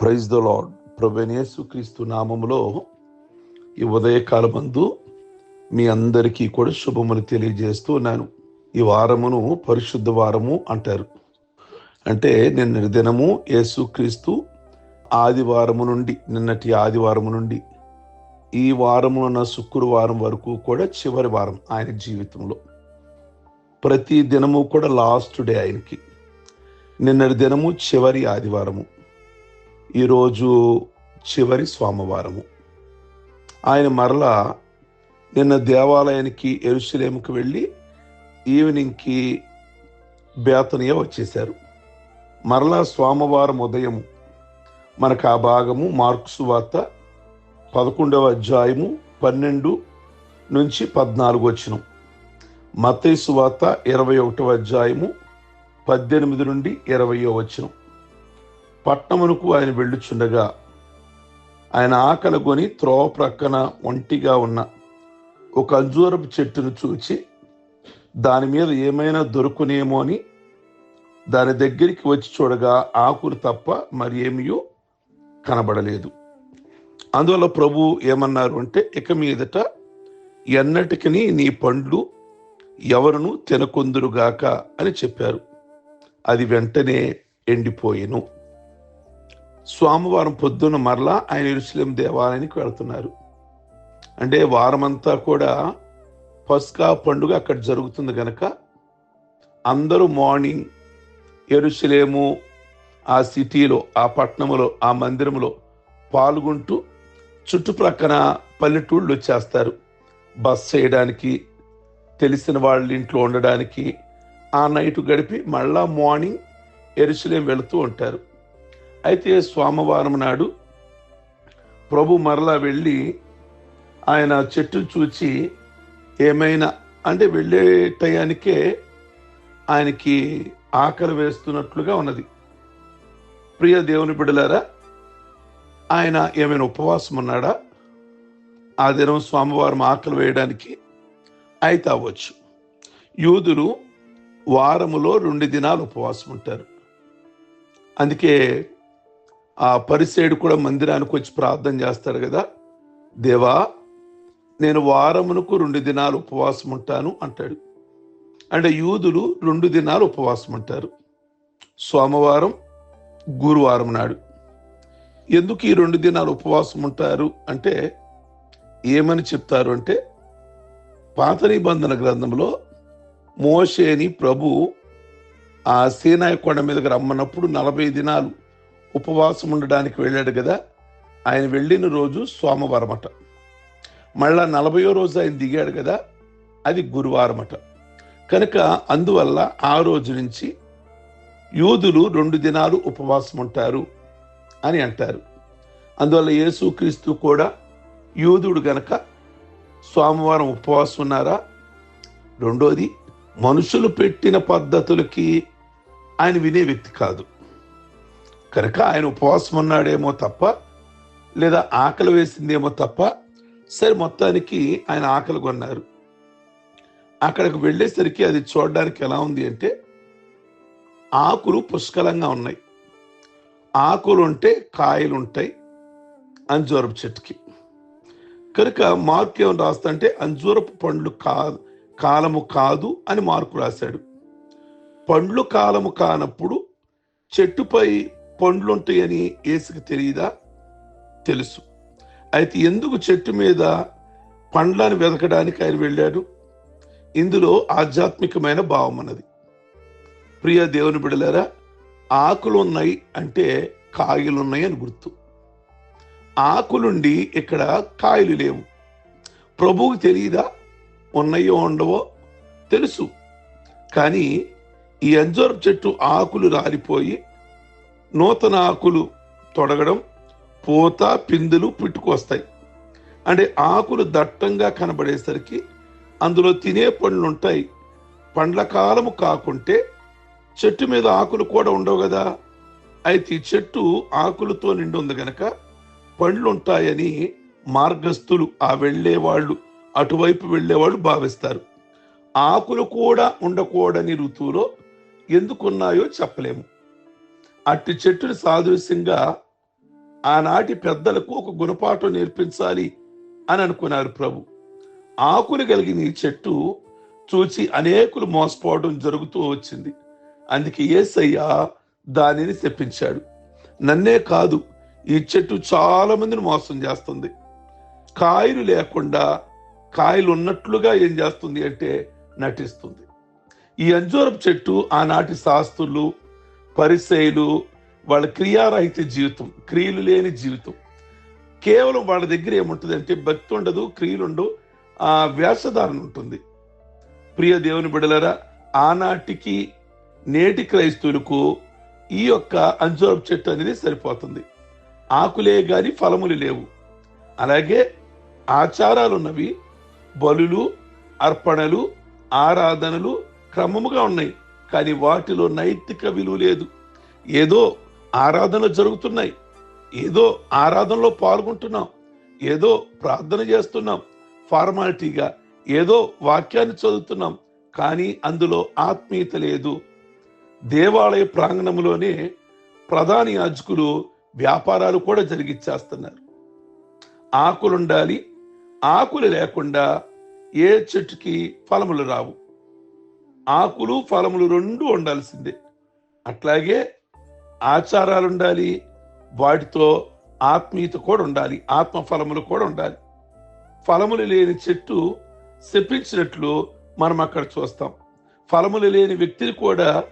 Praise the lord ప్రభనేసు క్రీస్తు నామములో ఈ ఉదయకాలమందు మీ అందరికీ కూడా శుభములు తెలియజేస్తూ ఉన్నాను. ఈ వారమును పరిశుద్ధ వారము అంటారు. అంటే నిన్న దినము యేసుక్రీస్తు ఆదివారము నుండి నిన్నటి ఆదివారము నుండి ఈ వారమున శుక్రవారం వరకు కూడా చివరి వారం ఆయన జీవితంలో. ప్రతి దినము కూడా లాస్ట్ డే ఆయనకి. నిన్నటి దినము చివరి ఆదివారము. ఈరోజు చివరి సోమవారము. ఆయన మరలా నిన్న దేవాలయానికి ఎరుసలేముకి వెళ్ళి ఈవినింగ్కి బేతనియ వచ్చేశారు. మరలా సోమవారం ఉదయం మనకు ఆ భాగము మార్క్స్ వార్త పదకొండవ అధ్యాయము పన్నెండు నుంచి పద్నాలుగు వచ్చిన మతైసు వార్త ఇరవై ఒకటవ అధ్యాయము పద్దెనిమిది నుండి ఇరవయో వచ్చినం పట్టణమునకు ఆయన వెళ్ళుచుండగా ఆయన ఆకలి కొని త్రోవ ప్రక్కన ఒంటిగా ఉన్న ఒక అంజూరపు చెట్టును చూచి దాని మీద ఏమైనా దొరుకునేమో అని దాని దగ్గరికి వచ్చి చూడగా ఆకులు తప్ప మరి ఏమియో కనబడలేదు. అందువల్ల ప్రభు ఏమన్నారు అంటే ఇక మీదట ఎన్నటికి నీ పండ్లు ఎవరును తినకొందురుగాక అని చెప్పారు. అది వెంటనే ఎండిపోయేను. సోమవారం పొద్దున్న మరలా ఆయన ఇరుసలేం దేవాలయానికి వెళ్తున్నారు. అంటే వారమంతా కూడా పస్కా పండుగ అక్కడ జరుగుతుంది కనుక అందరూ మార్నింగ్ ఎరుసలేము ఆ సిటీలో ఆ పట్టణంలో ఆ మందిరంలో పాల్గొంటూ చుట్టుప్రక్కన పల్లెటూళ్ళు వచ్చేస్తారు. బస్ చేయడానికి తెలిసిన వాళ్ళ ఇంట్లో ఉండడానికి ఆ నైట్ గడిపి మళ్ళా మార్నింగ్ ఎరుసలేం వెళుతూ ఉంటారు. అయితే సోమవారం నాడు ప్రభు మరలా వెళ్ళి ఆయన చెట్టు చూచి ఏమైనా అంటే వెళ్ళే టయానికే ఆయనకి ఆకలి వేస్తున్నట్లుగా ఉన్నది. ప్రియ దేవుని బిడలారా ఆయన ఏమైనా ఉపవాసం ఉన్నాడా? ఆ దినం స్వామివారం ఆకలి వేయడానికి అయితే అవ్వచ్చు. యూదులు వారములో రెండు దినాలు ఉపవాసం ఉంటారు అందుకే ఆ పరిసేడు కూడా మందిరానికి వచ్చి ప్రార్థన చేస్తాడు కదా. దేవా నేను వారమునకు రెండు దినాలు ఉపవాసం ఉంటాను అంటాడు. అంటే యూదులు రెండు దినాలు ఉపవాసం ఉంటారు. సోమవారం గురువారం నాడు. ఎందుకు ఈ రెండు దినాలు ఉపవాసం ఉంటారు అంటే ఏమని చెప్తారు అంటే పాత నిబంధన గ్రంథంలో మోషేని ప్రభు ఆ సీనాయ కొండ మీదకి రమ్మన్నప్పుడు నలభై దినాలు ఉపవాసం ఉండడానికి వెళ్ళాడు కదా ఆయన వెళ్ళిన రోజు సోమవారం అట. మళ్ళా నలభయో రోజు ఆయన దిగాడు కదా అది గురువారం అట. కనుక అందువల్ల ఆ రోజు నుంచి యూదులు రెండు దినాలు ఉపవాసం ఉంటారు అని అంటారు. అందువల్ల యేసుక్రీస్తు కూడా యూదుడు గనక సోమవారం ఉపవాసం ఉన్నారా? రెండోది మనుషులు పెట్టిన పద్ధతులకి ఆయన వినే వ్యక్తి కాదు. కనుక ఆయన ఉపవాసం ఉన్నాడేమో తప్ప లేదా ఆకలి వేసిందేమో తప్ప సరే మొత్తానికి ఆయన ఆకలి కొన్నారు. అక్కడికి వెళ్ళేసరికి అది చూడడానికి ఎలా ఉంది అంటే ఆకులు పుష్కలంగా ఉన్నాయి. ఆకులు ఉంటే కాయలు ఉంటాయి అంజూరపు చెట్టుకి. కనుక మార్కు ఏమని రాస్తంటే అంజూరపు పండ్లు కాదు కాలము కాదు అని మార్కు రాశాడు. పండ్లు కాలము కానప్పుడు చెట్టుపై పండ్లు ఉంటాయని ఏసుకు తెలియదా తెలుసు. అయితే ఎందుకు చెట్టు మీద పండ్లను వెతకడానికి ఆయన వెళ్ళాడు? ఇందులో ఆధ్యాత్మికమైన భావం అన్నది ప్రియ దేవుని బిడలారా ఆకులు ఉన్నాయి అంటే కాయలు ఉన్నాయి అని గుర్తు. ఆకులుండి ఇక్కడ కాయలు లేవు. ప్రభువుకి తెలియదా ఉన్నాయో ఉండవో? తెలుసు. కానీ ఈ అంజూరపు చెట్టు ఆకులు రాలిపోయి నూతన ఆకులు తొడగడం పూత పిందులు పుట్టుకొస్తాయి. అంటే ఆకులు దట్టంగా కనబడేసరికి అందులో తినే పండ్లు ఉంటాయి పండ్ల కాలము కాకుంటే చెట్టు మీద ఆకులు కూడా ఉండవు కదా. అయితే ఈ చెట్టు ఆకులతో నిండి ఉంది గనక పండ్లు ఉంటాయని మార్గస్థులు ఆ వెళ్ళేవాళ్ళు అటువైపు వెళ్ళేవాళ్ళు భావిస్తారు. ఆకులు కూడా ఉండకూడని ఋతువులో ఎందుకున్నాయో చెప్పలేము. అట్టి చెట్టుని సాదృశ్యంగా ఆనాటి పెద్దలకు ఒక గుణపాఠం నేర్పించాలి అని అనుకున్నారు ప్రభు. ఆకులు కలిగిన ఈ చెట్టు చూచి అనేకులు మోసపోవడం జరుగుతూ వచ్చింది. అందుకే ఏసయ్య దానిని తెప్పించాడు. నన్నే కాదు ఈ చెట్టు చాలా మందిని మోసం చేస్తుంది. కాయలు లేకుండా కాయలు ఉన్నట్లుగా ఏం చేస్తుంది అంటే నటిస్తుంది. ఈ అంజూరపు చెట్టు ఆనాటి శాస్త్రులు పరిసయులు వాళ్ళ క్రియారహిత జీవితం క్రియలు లేని జీవితం. కేవలం వాళ్ళ దగ్గర ఏముంటుంది అంటే భక్తి ఉండదు క్రియలు ఉండవు ఆ వేషధారణ ఉంటుంది. ప్రియ దేవుని బిడలరా ఆనాటికి నేటి క్రైస్తవులకు ఈ యొక్క అంజూరపు చెట్టు అనేది సరిపోతుంది. ఆకులే గాని ఫలములు లేవు. అలాగే ఆచారాలు ఉన్నవి బలులు అర్పణలు ఆరాధనలు క్రమముగా ఉన్నాయి. కానీ వాటిలో నైతిక విలువ లేదు. ఏదో ఆరాధనలు జరుగుతున్నాయి. ఏదో ఆరాధనలో పాల్గొంటున్నాం. ఏదో ప్రార్థన చేస్తున్నాం. ఫార్మాలిటీగా ఏదో వాక్యాన్ని చదువుతున్నాం. కానీ అందులో ఆత్మీయత లేదు. దేవాలయ ప్రాంగణంలోనే ప్రధాని యాజకులు వ్యాపారాలు కూడా జరిగిచ్చేస్తున్నారు. ఆకులుండాలి. ఆకులు లేకుండా ఏ చెట్టుకి ఫలములు రావు. ఆకులు ఫలములు రెండు ఉండాల్సిందే అట్లాగే ఆచారాలు ఉండాలి వాటితో ఆత్మీయత కూడా ఉండాలి ఆత్మ ఫలములు కూడా ఉండాలి. ఫలములు లేని చెట్టు శపించినట్లు మనం అక్కడ చూస్తాం. ఫలములు లేని వ్యక్తిని కూడా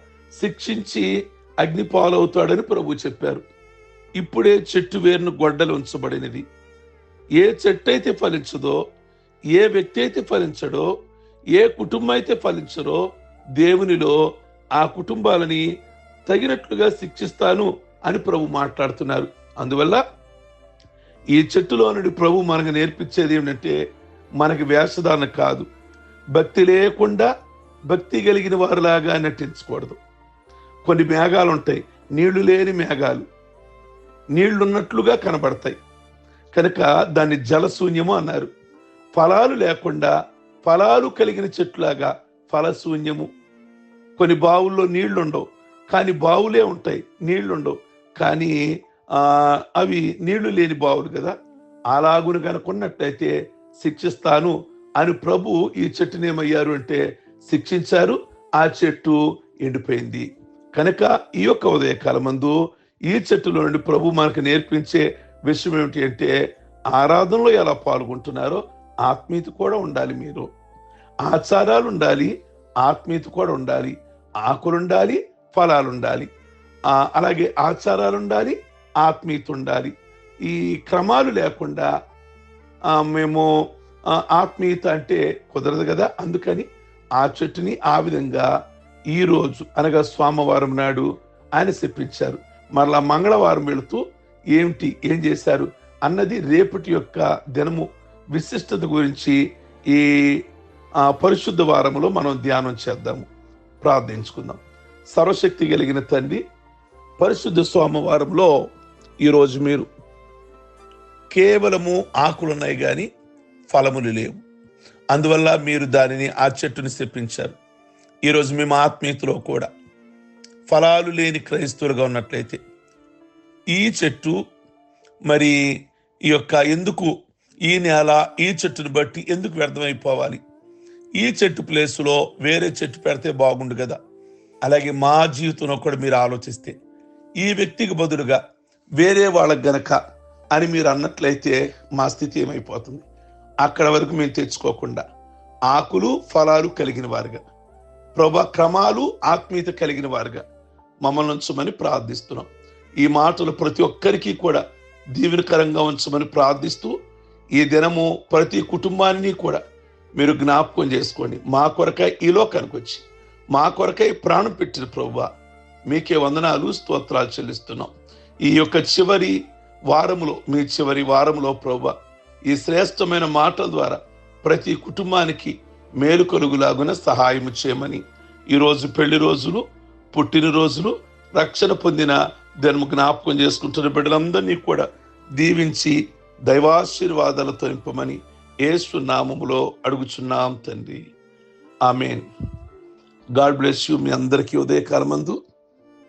శిక్షించి అగ్ని పాలవుతాడని ప్రభు చెప్పారు. ఇప్పుడే చెట్టు వేరును గొడ్డలు ఉంచబడినది. ఏ చెట్టు అయితే ఫలించదో ఏ వ్యక్తి అయితే ఫలించడో ఏ కుటుంబం అయితే ఫలించరో దేవునిలో ఆ కుటుంబాలని తగినట్లుగా శిక్షిస్తాను అని ప్రభు మాట్లాడుతున్నారు. అందువల్ల ఈ చెట్టులో నుండి ప్రభు మనకు నేర్పించేది ఏమిటంటే మనకి వేషధారణ కాదు. భక్తి లేకుండా భక్తి కలిగిన వారిలాగా నటించకూడదు. కొన్ని మేఘాలు ఉంటాయి. నీళ్ళు లేని మేఘాలు. నీళ్ళున్నట్లుగా కనబడతాయి. కనుక దాన్ని జలశూన్యము అన్నారు. ఫలాలు లేకుండా ఫలాలు కలిగిన చెట్టులాగా ఫలశూన్యము. కొన్ని బావుల్లో నీళ్ళుండవు కానీ బావులే ఉంటాయి నీళ్ళుండవు కానీ అవి నీళ్ళు లేని బావులు కదా అలాగును కనుకున్నట్టయితే శిక్షిస్తాను అని ప్రభు ఈ చెట్టుని ఏమయ్యారు అంటే శిక్షించారు ఆ చెట్టు ఎండిపోయింది. కనుక ఈ యొక్క ఉదయకాలమందు ఈ చెట్టులో నుండి ప్రభు మనకు నేర్పించే విషయం ఏమిటి అంటే ఆరాధనలో ఎలా పాల్గొంటున్నారో ఆత్మీయత కూడా ఉండాలి మీరు. ఆచారాలు ఉండాలి ఆత్మీయత కూడా ఉండాలి ఆకులు ఉండాలి ఫలాలు ఉండాలి అలాగే ఆచారాలు ఉండాలి ఆత్మీయత ఉండాలి ఈ క్రమాలు లేకుండా మేము ఆత్మీయత అంటే కుదరదు కదా? అందుకని ఆ చెట్టుని ఆ విధంగా ఈరోజు అనగా సోమవారం నాడు ఆయన చెప్పించారు మరలా మంగళవారం వెళుతూ ఏమిటి ఏం చేశారు అన్నది రేపటి యొక్క దినము. విశిష్టత గురించి ఈ ఆ, పరిశుద్ధ వారములో మనం ధ్యానం చేద్దాము. ప్రార్థించుకుందాం. సర్వశక్తి కలిగిన తండ్రి పరిశుద్ధ సోమవారంలో ఈరోజు మీరు కేవలము ఆకులున్నాయి కానీ ఫలములు లేవు. అందువల్ల మీరు దానిని ఆ చెట్టుని తెప్పించారు ఈరోజు మేము ఆత్మీయతలో కూడా ఫలాలు లేని క్రైస్తవులుగా ఉన్నట్లయితే ఈ చెట్టు మరి ఈ యొక్క ఎందుకు ఈ నేల ఈ చెట్టును బట్టి ఎందుకు వ్యర్థమైపోవాలి? ఈ చెట్టు ప్లేసులో వేరే చెట్టు పెడితే బాగుండు కదా? అలాగే మా జీవితంలో కూడా మీరు ఆలోచిస్తే ఈ వ్యక్తికి బదులుగా వేరే వాళ్ళకి గనక అని మీరు అన్నట్లయితే మా స్థితి ఏమైపోతుంది? అక్కడ వరకు మేము తెచ్చుకోకుండా ఆకులు ఫలాలు కలిగిన వారుగా ప్రభా క్రమాలు ఆత్మీయత కలిగిన వారుగా మమ్మల్ని ఉంచమని ప్రార్థిస్తున్నాం. ఈ మాటలు ప్రతి ఒక్కరికి కూడా దీవెనకరంగా ఉంచమని ప్రార్థిస్తూ ఈ దినము ప్రతి కుటుంబాన్ని కూడా మీరు జ్ఞాపకం చేసుకోండి. మా కొరకై ఈ లోకానికి వచ్చి మా కొరకై ప్రాణం పెట్టిన ప్రభువ మీకే వందనాలు స్తోత్రాలు చెల్లిస్తున్నాం. ఈ యొక్క చివరి వారములో మీ చివరి వారములో ప్రభు ఈ శ్రేష్టమైన మాటల ద్వారా ప్రతి కుటుంబానికి మేలు కలుగులాగున సహాయం చేయమని ఈరోజు పెళ్ళి రోజులు పుట్టినరోజులు రక్షణ పొందిన దాన్ని జ్ఞాపకం చేసుకుంటున్న బిడ్డలందరినీ కూడా దీవించి దైవాశీర్వాదాలతో నింపమని ఏసు నామములో అడుగుచున్నాం తండ్రి. ఆమెన్. గాడ్ బ్లెస్ యూ మీ అందరికీ ఉదయకాలమందు. మందు